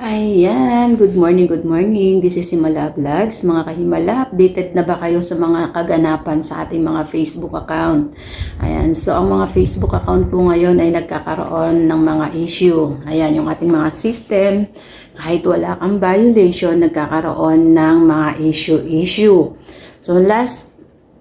Ayan, good morning, good morning. This is Himala Vlogs. Mga kahimala, updated na ba kayo sa mga kaganapan sa ating mga Facebook account? Ayan, so ang mga Facebook account po ngayon ay nagkakaroon ng mga issue. Ayan, yung ating mga system, kahit wala kang violation, nagkakaroon ng mga issue-issue. So last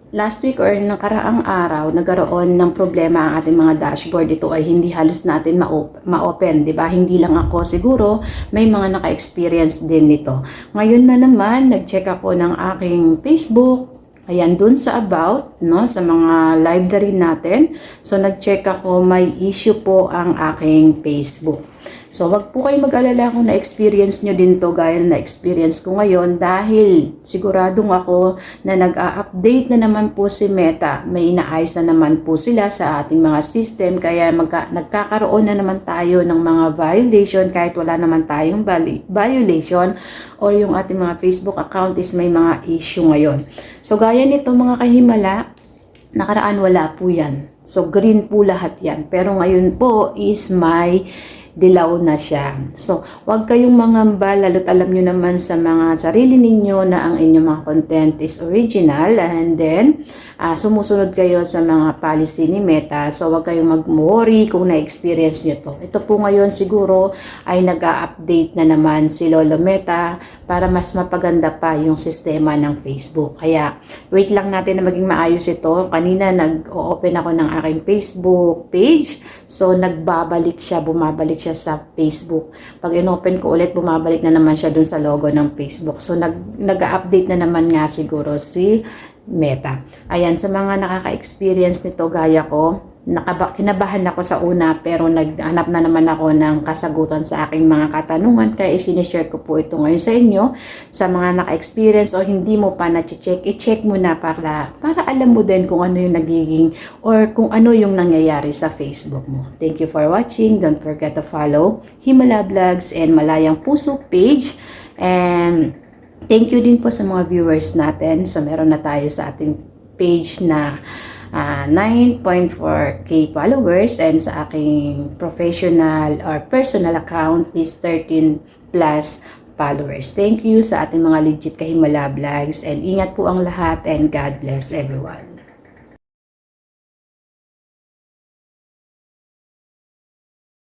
last week or nakaraang araw, nagkaroon ng problema ang ating mga dashboard. Ito ay hindi halos natin ma-op- ma-open, di ba? Hindi lang ako siguro, may mga naka-experience din nito. Ngayon na naman, nag-check ako ng aking Facebook, Ayan, dun sa about, no, sa mga library natin. So, nag-check ako, may issue po ang aking Facebook. So, wag po kayo mag-alala kung na-experience nyo din to gaya na na-experience ko ngayon dahil siguradong ako na nag-a-update na naman po si Meta. May inaayos na naman po sila sa ating mga system kaya magka- nagkakaroon na naman tayo ng mga violation kahit wala naman tayong violation or yung ating mga Facebook account is may mga issue ngayon. So, gaya nito mga kahimala, nakaraan wala po yan. So, green po lahat yan. Pero ngayon po is may dilaw na siya. So, wag kayong mangamba, lalo't alam nyo naman sa mga sarili ninyo na ang inyong mga content is original and then ah, sumusunod kayo sa mga policy ni Meta. So, wag kayong mag-worry kung na-experience nyo to. Ito po ngayon siguro ay nag-update na naman si Lolo Meta para mas mapaganda pa yung sistema ng Facebook. Kaya, wait lang natin na maging maayos ito. Kanina nag-open ako ng aking Facebook page. So, nagbabalik siya, bumabalik siya sa Facebook. Pag in-open ko ulit, bumabalik na naman siya dun sa logo ng Facebook. So, nag, nag-update na naman nga siguro si Meta. Ayan, sa mga nakaka-experience nito gaya ko, nakaba, kinabahan ako sa una pero naghanap na naman ako ng kasagutan sa aking mga katanungan kaya isinishare ko po ito ngayon sa inyo sa mga naka-experience o hindi mo pa na-check, i-check mo na para, para alam mo din kung ano yung nagiging or kung ano yung nangyayari sa Facebook mo. Thank you for watching. Don't forget to follow Himala Vlogs and Malayang Puso page and Thank you din po sa mga viewers natin. So, meron na tayo sa ating page na ah, 9.4k followers and sa aking professional or personal account is 13 plus followers. Thank you sa ating mga legit kahimala vlogs and ingat po ang lahat and God bless everyone.